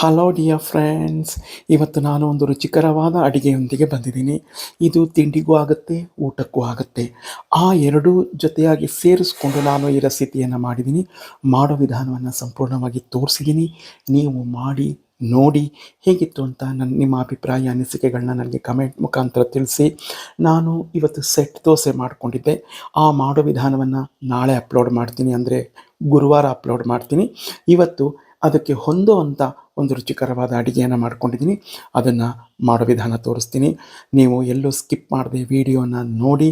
Hello dear friends ಇವತ್ತು ನಾನು ಒಂದು ರುಚಿಕರವಾದ ಅಡಿಗೆಯೊಂದಿಗೆ ಬಂದಿದ್ದೀನಿ. ಇದು ತಿಂಡಿಗೂ ಆಗುತ್ತೆ, ಊಟಕ್ಕೂ ಆಗುತ್ತೆ. ಆ ಎರಡೂ ಜೊತೆಯಾಗಿ ಸೇರಿಸ್ಕೊಂಡು ನಾನು ಈ ರೆಸಿಪಿಯನ್ನು ಮಾಡಿದ್ದೀನಿ. ಮಾಡೋ ವಿಧಾನವನ್ನು ಸಂಪೂರ್ಣವಾಗಿ ತೋರಿಸಿದ್ದೀನಿ. ನೀವು ಮಾಡಿ, ನೋಡಿ ಹೇಗಿತ್ತು ಅಂತ ನನ್ನ ನಿಮ್ಮ ಅಭಿಪ್ರಾಯ ಅನಿಸಿಕೆಗಳನ್ನ ನನಗೆ ಕಮೆಂಟ್ ಮುಖಾಂತರ ತಿಳಿಸಿ. ನಾನು ಇವತ್ತು ಸೆಟ್ ದೋಸೆ ಮಾಡಿಕೊಂಡಿದ್ದೆ. ಆ ಮಾಡೋ ವಿಧಾನವನ್ನು ನಾಳೆ ಅಪ್ಲೋಡ್ ಮಾಡ್ತೀನಿ. ಅಂದರೆ ಗುರುವಾರ ಅಪ್ಲೋಡ್ ಮಾಡ್ತೀನಿ. ಇವತ್ತು ಅದಕ್ಕೆ ಹೊಂದುವಂಥ ಒಂದು ರುಚಿಕರವಾದ ಅಡುಗೆಯನ್ನು ಮಾಡ್ಕೊಂಡಿದ್ದೀನಿ. ಅದನ್ನು ಮಾಡೋ ವಿಧಾನ ತೋರಿಸ್ತೀನಿ. ನೀವು ಎಲ್ಲೂ ಸ್ಕಿಪ್ ಮಾಡದೆ ವಿಡಿಯೋನ ನೋಡಿ,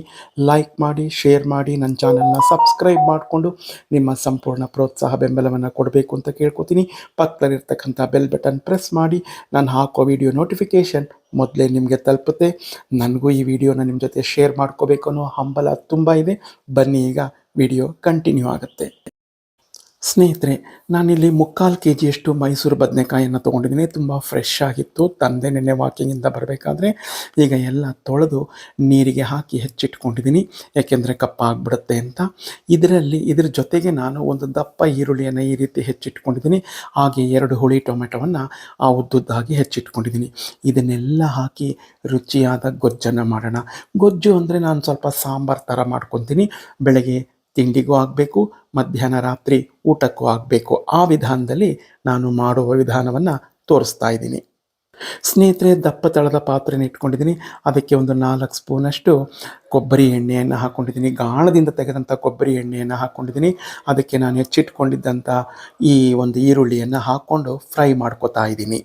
ಲೈಕ್ ಮಾಡಿ, ಶೇರ್ ಮಾಡಿ, ನನ್ನ ಚಾನಲ್ನ ಸಬ್ಸ್ಕ್ರೈಬ್ ಮಾಡಿಕೊಂಡು ನಿಮ್ಮ ಸಂಪೂರ್ಣ ಪ್ರೋತ್ಸಾಹ ಬೆಂಬಲವನ್ನು ಕೊಡಬೇಕು ಅಂತ ಕೇಳ್ಕೊತೀನಿ. ಪಕ್ಕದಲ್ಲಿರ್ತಕ್ಕಂಥ ಬೆಲ್ ಬಟನ್ ಪ್ರೆಸ್ ಮಾಡಿ, ನಾನು ಹಾಕೋ ವಿಡಿಯೋ ನೋಟಿಫಿಕೇಷನ್ ಮೊದಲೇ ನಿಮಗೆ ತಲುಪುತ್ತೆ. ನನಗೂ ಈ ವಿಡಿಯೋನ ನಿಮ್ಮ ಜೊತೆ ಶೇರ್ ಮಾಡ್ಕೋಬೇಕು ಅನ್ನೋ ಹಂಬಲ ತುಂಬ ಇದೆ. ಬನ್ನಿ ಈಗ ವಿಡಿಯೋ ಕಂಟಿನ್ಯೂ ಆಗುತ್ತೆ. ಸ್ನೇಹಿತರೆ, ನಾನಿಲ್ಲಿ ಮುಕ್ಕಾಲು ಕೆ ಜಿಯಷ್ಟು ಮೈಸೂರು ಬದನೆಕಾಯನ್ನು ತೊಗೊಂಡಿದ್ದೀನಿ. ತುಂಬ ಫ್ರೆಶ್ ಆಗಿತ್ತು. ತಂದೆ ನೆನ್ನೆ ವಾಕಿಂಗಿಂದ ಬರಬೇಕಾದ್ರೆ ಈಗ ಎಲ್ಲ ತೊಳೆದು ನೀರಿಗೆ ಹಾಕಿ ಹೆಚ್ಚಿಟ್ಕೊಂಡಿದ್ದೀನಿ. ಯಾಕೆಂದರೆ ಕಪ್ಪಾಗ್ಬಿಡುತ್ತೆ ಅಂತ. ಇದರಲ್ಲಿ, ಇದ್ರ ಜೊತೆಗೆ ನಾನು ಒಂದು ದಪ್ಪ ಈರುಳ್ಳಿಯನ್ನು ಈ ರೀತಿ ಹೆಚ್ಚಿಟ್ಕೊಂಡಿದ್ದೀನಿ. ಹಾಗೆ ಎರಡು ಹುಳಿ ಟೊಮೆಟೊವನ್ನು ಆ ಉದ್ದುದ್ದಾಗಿ ಹೆಚ್ಚಿಟ್ಕೊಂಡಿದ್ದೀನಿ. ಇದನ್ನೆಲ್ಲ ಹಾಕಿ ರುಚಿಯಾದ ಗೊಜ್ಜನ್ನು ಮಾಡೋಣ. ಗೊಜ್ಜು ಅಂದರೆ ನಾನು ಸ್ವಲ್ಪ ಸಾಂಬಾರು ಥರ ಮಾಡ್ಕೊತೀನಿ. ಬೆಳಗ್ಗೆ ತಿಂಡಿಗೂ ಆಗಬೇಕು, ಮಧ್ಯಾಹ್ನ ರಾತ್ರಿ ಊಟಕ್ಕೂ ಆಗಬೇಕು. ಆ ವಿಧಾನದಲ್ಲಿ ನಾನು ಮಾಡುವ ವಿಧಾನವನ್ನು ತೋರಿಸ್ತಾ ಇದ್ದೀನಿ. ಸ್ನೇಹಿತರೆ, ದಪ್ಪ ತಳದ ಪಾತ್ರೆನ ಇಟ್ಕೊಂಡಿದ್ದೀನಿ. ಅದಕ್ಕೆ ಒಂದು ನಾಲ್ಕು ಸ್ಪೂನಷ್ಟು ಕೊಬ್ಬರಿ ಎಣ್ಣೆಯನ್ನು ಹಾಕ್ಕೊಂಡಿದ್ದೀನಿ ಗಾಣದಿಂದ ತೆಗೆದಂಥ ಕೊಬ್ಬರಿ ಎಣ್ಣೆಯನ್ನು ಹಾಕ್ಕೊಂಡಿದ್ದೀನಿ ಅದಕ್ಕೆ ನಾನು ಹೆಚ್ಚಿಟ್ಕೊಂಡಿದ್ದಂಥ ಈ ಒಂದು ಈರುಳ್ಳಿಯನ್ನು ಹಾಕ್ಕೊಂಡು ಫ್ರೈ ಮಾಡ್ಕೋತಾ ಇದ್ದೀನಿ.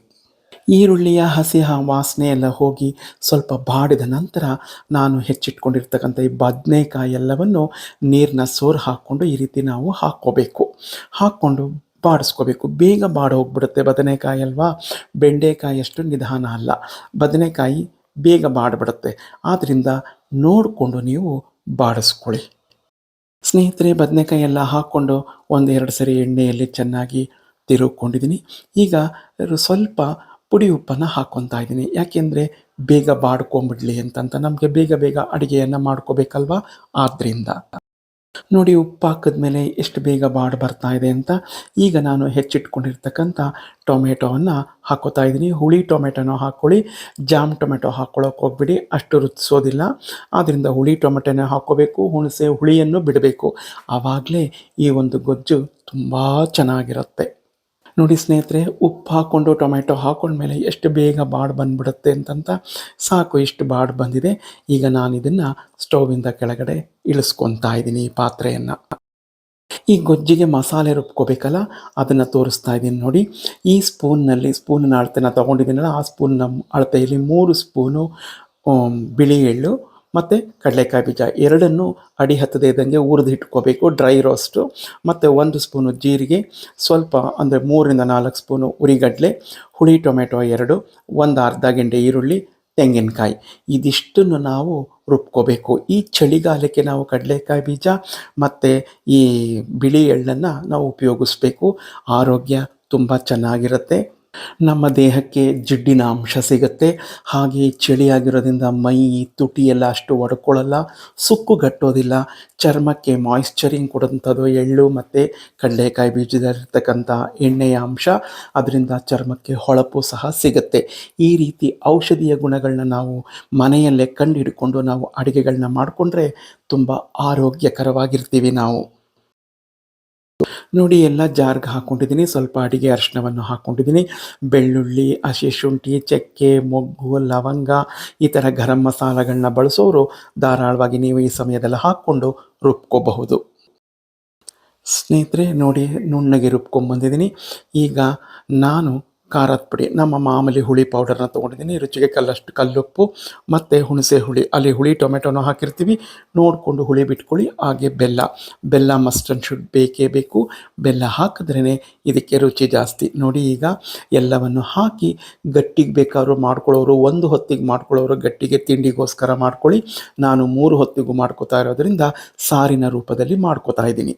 ಈರುಳ್ಳಿಯ ಹಸಿ ವಾಸನೆ ಎಲ್ಲ ಹೋಗಿ ಸ್ವಲ್ಪ ಬಾಡಿದ ನಂತರ ನಾನು ಹೆಚ್ಚಿಟ್ಕೊಂಡಿರ್ತಕ್ಕಂಥ ಈ ಬದನೆಕಾಯಿ ಎಲ್ಲವನ್ನು ನೀರನ್ನ ಸೋರು ಹಾಕ್ಕೊಂಡು ಈ ರೀತಿ ನಾವು ಹಾಕ್ಕೋಬೇಕು. ಹಾಕ್ಕೊಂಡು ಬಾಡಿಸ್ಕೋಬೇಕು. ಬೇಗ ಬಾಡಿ ಹೋಗ್ಬಿಡುತ್ತೆ ಬದನೆಕಾಯಿ ಅಲ್ವಾ? ಬೆಂಡೆಕಾಯಿ ಅಷ್ಟು ನಿಧಾನ ಅಲ್ಲ. ಬದನೆಕಾಯಿ ಬೇಗ ಬಾಡಿಬಿಡುತ್ತೆ. ಆದ್ದರಿಂದ ನೋಡಿಕೊಂಡು ನೀವು ಬಾಡಿಸ್ಕೊಳ್ಳಿ. ಸ್ನೇಹಿತರೆ, ಬದನೆಕಾಯಿ ಎಲ್ಲ ಹಾಕ್ಕೊಂಡು ಒಂದೆರಡು ಸರಿ ಎಣ್ಣೆಯಲ್ಲಿ ಚೆನ್ನಾಗಿ ತಿರುಗಿಕೊಂಡಿದ್ದೀನಿ. ಈಗ ಸ್ವಲ್ಪ ಪುಡಿ ಉಪ್ಪನ್ನು ಹಾಕ್ಕೊತಾ ಇದ್ದೀನಿ. ಯಾಕೆಂದರೆ ಬೇಗ ಬಾಡ್ಕೊಂಬಿಡ್ಲಿ ಅಂತಂತ ನಮಗೆ ಬೇಗ ಬೇಗ ಅಡುಗೆಯನ್ನು ಮಾಡ್ಕೋಬೇಕಲ್ವಾ? ಆದ್ದರಿಂದ ನೋಡಿ ಉಪ್ಪು ಹಾಕಿದ್ಮೇಲೆ ಎಷ್ಟು ಬೇಗ ಬಾಡ್ ಬರ್ತಾ ಇದೆ ಅಂತ ಈಗ ನಾನು ಹೆಚ್ಚಿಟ್ಕೊಂಡಿರ್ತಕ್ಕಂಥ ಟೊಮೆಟೊವನ್ನು ಹಾಕೋತಾ ಇದ್ದೀನಿ. ಹುಳಿ ಟೊಮೆಟೊನೋ ಹಾಕ್ಕೊಳ್ಳಿ ಜಾಮ್ ಟೊಮೆಟೊ ಹಾಕ್ಕೊಳ್ಳೋಕೆ ಹೋಗ್ಬಿಡಿ. ಅಷ್ಟು ರುಚಿಸೋದಿಲ್ಲ. ಆದ್ದರಿಂದ ಹುಳಿ ಟೊಮೆಟೊನೇ ಹಾಕ್ಕೋಬೇಕು ಹುಣಸೆ ಹುಳಿಯನ್ನು ಬಿಡಬೇಕು. ಆವಾಗಲೇ ಈ ಒಂದು ಗೊಜ್ಜು ತುಂಬ ಚೆನ್ನಾಗಿರುತ್ತೆ. ನೋಡಿ ಸ್ನೇಹಿತರೆ, ಉಪ್ಪು ಹಾಕ್ಕೊಂಡು ಟೊಮೆಟೊ ಹಾಕೊಂಡ್ಮೇಲೆ ಎಷ್ಟು ಬೇಗ ಬಾಡು ಬಂದ್ಬಿಡುತ್ತೆ ಅಂತಂತ ಸಾಕು, ಇಷ್ಟು ಬಾಡು ಬಂದಿದೆ. ಈಗ ನಾನು ಇದನ್ನು ಸ್ಟೌವಿಂದ ಕೆಳಗಡೆ ಇಳಿಸ್ಕೊತಾ ಇದ್ದೀನಿ ಈ ಪಾತ್ರೆಯನ್ನು. ಈ ಗೊಜ್ಜಿಗೆ ಮಸಾಲೆ ರುಬ್ಕೋಬೇಕಲ್ಲ, ಅದನ್ನು ತೋರಿಸ್ತಾ ಇದ್ದೀನಿ ನೋಡಿ. ಈ ಸ್ಪೂನ್ನಲ್ಲಿ, ಸ್ಪೂನಿನ ಅಳತೆನ ತೊಗೊಂಡಿದ್ದೀನಲ್ಲ, ಆ ಸ್ಪೂನ್ನ ಅಳತೆಯಲ್ಲಿ ಮೂರು ಸ್ಪೂನು ಬಿಳಿ ಎಳ್ಳು ಮತ್ತು ಕಡಲೆಕಾಯಿ ಬೀಜ ಎರಡನ್ನೂ ಅಡಿ ಹತ್ತದೇ ಇದ್ದಂಗೆ ಹುರಿದು ಇಟ್ಕೋಬೇಕು ಡ್ರೈ ರೋಸ್ಟು ಮತ್ತು ಒಂದು ಸ್ಪೂನು ಜೀರಿಗೆ, ಸ್ವಲ್ಪ ಅಂದರೆ ಮೂರರಿಂದ ನಾಲ್ಕು ಸ್ಪೂನು ಉರಿಗಡಲೆ, ಹುಳಿ ಟೊಮೆಟೊ ಎರಡು, ಒಂದು ಅರ್ಧ ಗಂಟೆ ಈರುಳ್ಳಿ, ತೆಂಗಿನಕಾಯಿ. ಇದಿಷ್ಟನ್ನು ನಾವು ರುಬ್ಕೋಬೇಕು. ಈ ಚಳಿಗಾಲಕ್ಕೆ ನಾವು ಕಡಲೆಕಾಯಿ ಬೀಜ ಮತ್ತು ಈ ಬಿಳಿ ಎಳ್ಳನ್ನು ನಾವು ಉಪಯೋಗಿಸ್ಬೇಕು. ಆರೋಗ್ಯ ತುಂಬ ಚೆನ್ನಾಗಿರುತ್ತೆ. ನಮ್ಮ ದೇಹಕ್ಕೆ ಜಿಡ್ಡಿನ ಅಂಶ ಸಿಗುತ್ತೆ. ಹಾಗೆ ಚಳಿಯಾಗಿರೋದ್ರಿಂದ ಮೈ, ತುಟಿ ಎಲ್ಲ ಅಷ್ಟು ಒಡ್ಕೊಳ್ಳಲ್ಲ, ಸುಕ್ಕುಗಟ್ಟೋದಿಲ್ಲ. ಚರ್ಮಕ್ಕೆ ಮಾಯಿಶ್ಚರಿಂಗ್ ಕೊಡುವಂಥದ್ದು ಎಳ್ಳು ಮತ್ತು ಕಡಲೆಕಾಯಿ ಬೀಜದಲ್ಲಿರ್ತಕ್ಕಂಥ ಎಣ್ಣೆಯ ಅಂಶ. ಅದರಿಂದ ಚರ್ಮಕ್ಕೆ ಹೊಳಪು ಸಹ ಸಿಗುತ್ತೆ. ಈ ರೀತಿ ಔಷಧೀಯ ಗುಣಗಳನ್ನ ನಾವು ಮನೆಯಲ್ಲೇ ಕಂಡು ಹಿಡ್ಕೊಂಡು ನಾವು ಅಡುಗೆಗಳನ್ನ ಮಾಡಿಕೊಂಡ್ರೆ ತುಂಬ ಆರೋಗ್ಯಕರವಾಗಿರ್ತೀವಿ ನಾವು. ನೋಡಿ, ಎಲ್ಲ ಜಾರ್ಗೆ ಹಾಕ್ಕೊಂಡಿದ್ದೀನಿ ಸ್ವಲ್ಪ ಅಡಿಗೆ ಅರಿಶಿನವನ್ನು ಹಾಕ್ಕೊಂಡಿದ್ದೀನಿ ಬೆಳ್ಳುಳ್ಳಿ, ಹಸಿ ಶುಂಠಿ, ಚಕ್ಕೆ, ಮೊಗ್ಗು, ಲವಂಗ, ಈ ಥರ ಗರಂ ಮಸಾಲಗಳನ್ನ ಬಳಸೋರು ಧಾರಾಳವಾಗಿ ನೀವು ಈ ಸಮಯದಲ್ಲಿ ಹಾಕ್ಕೊಂಡು ರುಬ್ಕೋಬಹುದು. ಸ್ನೇಹಿತರೆ, ನೋಡಿ, ನುಣ್ಣಗೆ ರುಬ್ಕೊಂಬಂದಿದ್ದೀನಿ. ಈಗ ನಾನು ಖಾರದ ಪುಡಿ, ನಮ್ಮ ಮಾಮೂಲಿ ಹುಳಿ ಪೌಡರ್ನ ತೊಗೊಂಡಿದ್ದೀನಿ. ರುಚಿಗೆ ಕಲ್ಲಷ್ಟು ಕಲ್ಲುಪ್ಪು, ಮತ್ತು ಹುಣಸೆ ಹುಳಿ. ಅಲ್ಲಿ ಹುಳಿ, ಟೊಮೆಟೊನೂ ಹಾಕಿರ್ತೀವಿ. ನೋಡಿಕೊಂಡು ಹುಳಿ ಬಿಟ್ಕೊಳ್ಳಿ. ಹಾಗೆ ಬೆಲ್ಲ. ಬೆಲ್ಲ ಮಸ್ಟ್ ಆ್ಯಂಡ್ ಶುಡ್ ಬೇಕೇ ಬೇಕು. ಬೆಲ್ಲ ಹಾಕಿದ್ರೇ ಇದಕ್ಕೆ ರುಚಿ ಜಾಸ್ತಿ. ನೋಡಿ ಈಗ ಎಲ್ಲವನ್ನು ಹಾಕಿ ಗಟ್ಟಿಗೆ ಬೇಕಾದ್ರೂ ಮಾಡ್ಕೊಳ್ಳೋರು, ಒಂದು ಹೊತ್ತಿಗೆ ಮಾಡ್ಕೊಳ್ಳೋರು ಗಟ್ಟಿಗೆ ತಿಂಡಿಗೋಸ್ಕರ ಮಾಡ್ಕೊಳ್ಳಿ. ನಾನು ಮೂರು ಹೊತ್ತಿಗೂ ಮಾಡ್ಕೋತಾ ಇರೋದ್ರಿಂದ ಸಾರಿನ ರೂಪದಲ್ಲಿ ಮಾಡ್ಕೋತಾ ಇದ್ದೀನಿ.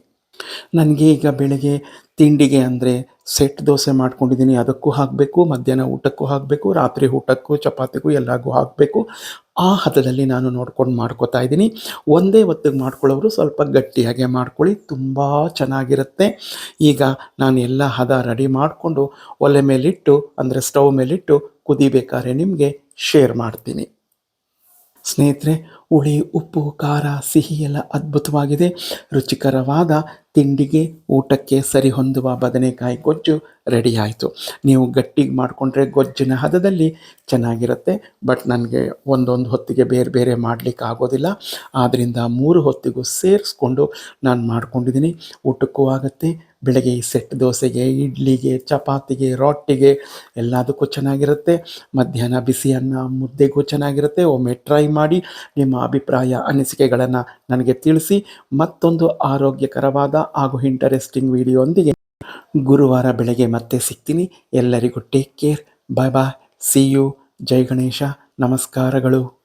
ನನಗೆ ಈಗ ಬೆಳಗ್ಗೆ ತಿಂಡಿಗೆ ಅಂದರೆ ಸೆಟ್ ದೋಸೆ ಮಾಡ್ಕೊಂಡಿದ್ದೀನಿ, ಅದಕ್ಕೂ ಹಾಕಬೇಕು, ಮಧ್ಯಾಹ್ನ ಊಟಕ್ಕೂ ಹಾಕಬೇಕು, ರಾತ್ರಿ ಊಟಕ್ಕೂ, ಚಪಾತಿಗೂ ಎಲ್ಲಾಗೂ ಹಾಕಬೇಕು. ಆ ಹದದಲ್ಲಿ ನಾನು ನೋಡ್ಕೊಂಡು ಮಾಡ್ಕೋತಾ ಇದ್ದೀನಿ. ಒಂದೇ ಹೊತ್ತಿಗೆ ಮಾಡ್ಕೊಳ್ಳೋರು ಸ್ವಲ್ಪ ಗಟ್ಟಿಯಾಗೆ ಮಾಡ್ಕೊಳ್ಳಿ, ತುಂಬ ಚೆನ್ನಾಗಿರುತ್ತೆ. ಈಗ ನಾನು ಎಲ್ಲ ಹದ ರೆಡಿ ಮಾಡಿಕೊಂಡು ಒಲೆ ಮೇಲಿಟ್ಟು, ಅಂದರೆ ಸ್ಟವ್ ಮೇಲಿಟ್ಟು ಕುದಿಬೇಕಾದ್ರೆ ನಿಮಗೆ ಶೇರ್ ಮಾಡ್ತೀನಿ. ಸ್ನೇಹಿತರೆ ಹುಳಿ, ಉಪ್ಪು, ಖಾರ, ಸಿಹಿ ಎಲ್ಲ ಅದ್ಭುತವಾಗಿದೆ. ರುಚಿಕರವಾದ ತಿಂಡಿಗೆ ಊಟಕ್ಕೆ ಸರಿ ಹೊಂದುವ ಬದನೆಕಾಯಿ ಗೊಜ್ಜು ರೆಡಿಯಾಯಿತು ನೀವು ಗಟ್ಟಿಗೆ ಮಾಡಿಕೊಂಡ್ರೆ ಗೊಜ್ಜಿನ ಹದದಲ್ಲಿ ಚೆನ್ನಾಗಿರುತ್ತೆ ಬಟ್ ನನಗೆ ಒಂದೊಂದು ಹೊತ್ತಿಗೆ ಬೇರೆ ಬೇರೆ ಮಾಡಲಿಕ್ಕೆ ಆಗೋದಿಲ್ಲ. ಆದ್ದರಿಂದ ಮೂರು ಹೊತ್ತಿಗೂ ಸೇರಿಸ್ಕೊಂಡು ನಾನು ಮಾಡ್ಕೊಂಡಿದ್ದೀನಿ ಊಟಕ್ಕೂ ಆಗುತ್ತೆ, ಬೆಳಗ್ಗೆ ಈ ಸೆಟ್ ದೋಸೆಗೆ, ಇಡ್ಲಿಗೆ, ಚಪಾತಿಗೆ, ರೊಟ್ಟಿಗೆ ಎಲ್ಲದಕ್ಕೂ ಚೆನ್ನಾಗಿರುತ್ತೆ. ಮಧ್ಯಾಹ್ನ ಬಿಸಿ ಅನ್ನ, ಮುದ್ದೆಗೂ ಚೆನ್ನಾಗಿರುತ್ತೆ. ಒಮ್ಮೆ ಟ್ರೈ ಮಾಡಿ ಅಭಿಪ್ರಾಯ, ಅನಿಸಿಕೆಗಳನ್ನು ನನಗೆ ತಿಳಿಸಿ ಮತ್ತೊಂದು ಆರೋಗ್ಯಕರವಾದ ಹಾಗೂ ಇಂಟರೆಸ್ಟಿಂಗ್ ವಿಡಿಯೋಂದಿಗೆ ಗುರುವಾರ ಬೆಳಗ್ಗೆ ಮತ್ತೆ ಸಿಗ್ತೀನಿ. ಎಲ್ಲರಿಗೂ take care bye bye see you Jai Ganesha. ನಮಸ್ಕಾರಗಳು.